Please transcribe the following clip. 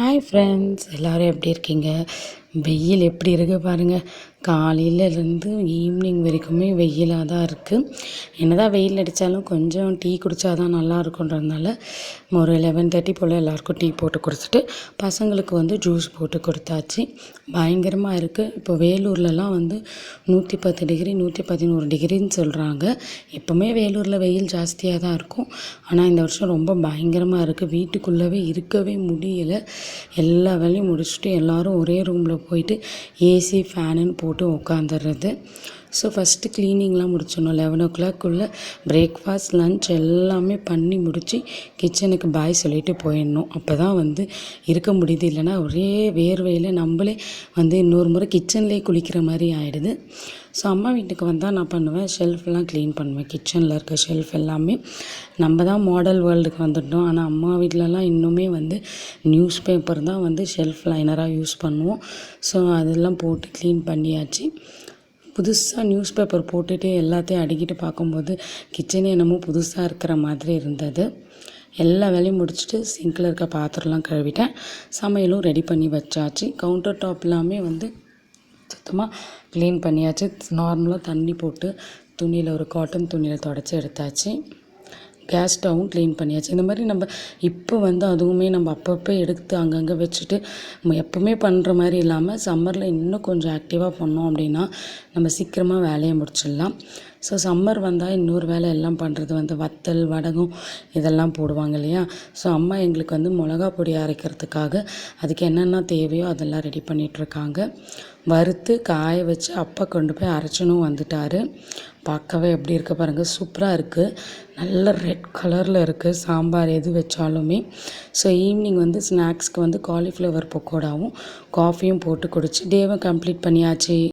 Hi friends எல்லோரும் எப்படி இருக்கீங்க? வெயில் எப்படி இருக்குது பாருங்கள் காலையிலேருந்து ஈவினிங் வரைக்குமே வெயிலாக தான் இருக்குது என்ன தான் வெயில் அடித்தாலும் கொஞ்சம் டீ குடித்தா தான் நல்லா இருக்குன்றதுனால ஒரு லெவன் தேர்ட்டி போல் எல்லாேருக்கும் டீ போட்டு கொடுத்துட்டு பசங்களுக்கு வந்து ஜூஸ் போட்டு கொடுத்தாச்சு. பயங்கரமாக இருக்குது இப்போ வேலூர்லலாம் வந்து நூற்றி பத்து டிகிரி நூற்றி பதினோரு டிகிரின்னு சொல்கிறாங்க எப்போவுமே வேலூரில் வெயில் ஜாஸ்தியாக தான் இருக்கும். ஆனால் இந்த வருஷம் ரொம்ப பயங்கரமாக இருக்குது வீட்டுக்குள்ளவே இருக்கவே முடியலை. எல்லா வேலையும் முடிச்சுட்டு எல்லோரும் ஒரே ரூமில் போயிட்டு ஏசி ஃபேனுன்னு போட்டு உட்காந்துடுறது ஸோ ஃபஸ்ட்டு க்ளீனிங்லாம் முடிச்சிடணும். லெவன் ஓ கிளாக்குள்ளே பிரேக்ஃபாஸ்ட் லன்ச் எல்லாமே பண்ணி முடித்து கிச்சனுக்கு பாய் சொல்லிவிட்டு போயிடணும். அப்போ தான் வந்து இருக்க முடியுது. இல்லைன்னா ஒரே வேர்வையில் நம்மளே வந்து இன்னொரு முறை கிச்சன்லேயே குளிக்கிற மாதிரி ஆகிடுது ஸோ அம்மா வீட்டுக்கு வந்தால் நான் பண்ணுவேன். ஷெல்ஃப்லாம் க்ளீன் பண்ணுவேன். கிச்சனில் இருக்க ஷெல்ஃப் எல்லாமே. நம்ம தான் மாடல் வேர்ல்டுக்கு வந்துட்டோம். ஆனால் அம்மா வீட்டிலலாம் இன்னுமே வந்து நியூஸ் பேப்பர் தான் வந்து ஷெல்ஃப் லைனராக யூஸ் பண்ணுவோம். ஸோ அதெல்லாம் போட்டு க்ளீன் பண்ணியாச்சு. புதுசாக நியூஸ் பேப்பர் போட்டுட்டு எல்லாத்தையும் அடிக்கிட்டு பார்க்கும்போது கிச்சனே என்னமோ புதுசாக இருக்கிற மாதிரி இருந்தது. எல்லா வேலையும் முடிச்சுட்டு சிங்கில் இருக்க பாத்திரம்லாம் கழுவிட்டேன். சமையலும் ரெடி பண்ணி வச்சாச்சு. கவுண்டர் டாப் எல்லாமே வந்து சுத்தமாக க்ளீன் பண்ணியாச்சு. நார்மலாக தண்ணி போட்டு துணியில் ஒரு காட்டன் துணியில் தொடச்சி எடுத்தாச்சு. கேஸ் ஸ்டவ்வும் க்ளீன் பண்ணியாச்சு. இந்த மாதிரி நம்ம இப்போ வந்து அதுவுமே நம்ம அப்பப்போ எடுத்து அங்கங்கே வச்சுட்டு நம்ம எப்போவுமே பண்ணுற மாதிரி இல்லாமல் சம்மரில் இன்னும் கொஞ்சம் ஆக்டிவாக பண்ணோம் அப்படின்னா நம்ம சீக்கிரமாக வேலையை முடிச்சிடலாம். ஸோ சம்மர் வந்தால் இன்னொரு வேலை எல்லாம் பண்ணுறது வந்து வத்தல் வடகம் இதெல்லாம் போடுவாங்க இல்லையா? ஸோ அம்மா எங்களுக்கு வந்து மிளகா பொடி அரைக்கிறதுக்காக அதுக்கு என்னென்ன தேவையோ அதெல்லாம் ரெடி பண்ணிகிட்ருக்காங்க வறுத்து காய வச்சு அப்பா கொண்டு போய் அரைச்சனும் வந்துட்டார். பார்க்கவே எப்படி இருக்க பாருங்கள் சூப்பராக இருக்குது நல்ல ரெட் கலரில் இருக்குது சாம்பார் எது வச்சாலுமே. ஸோ ஈவினிங் வந்து ஸ்நாக்ஸ்க்கு வந்து காலிஃப்ளவர் பக்கோடாவும் காஃபியும் போட்டு குடிச்சு டேவை கம்ப்ளீட் பண்ணியாச்சு.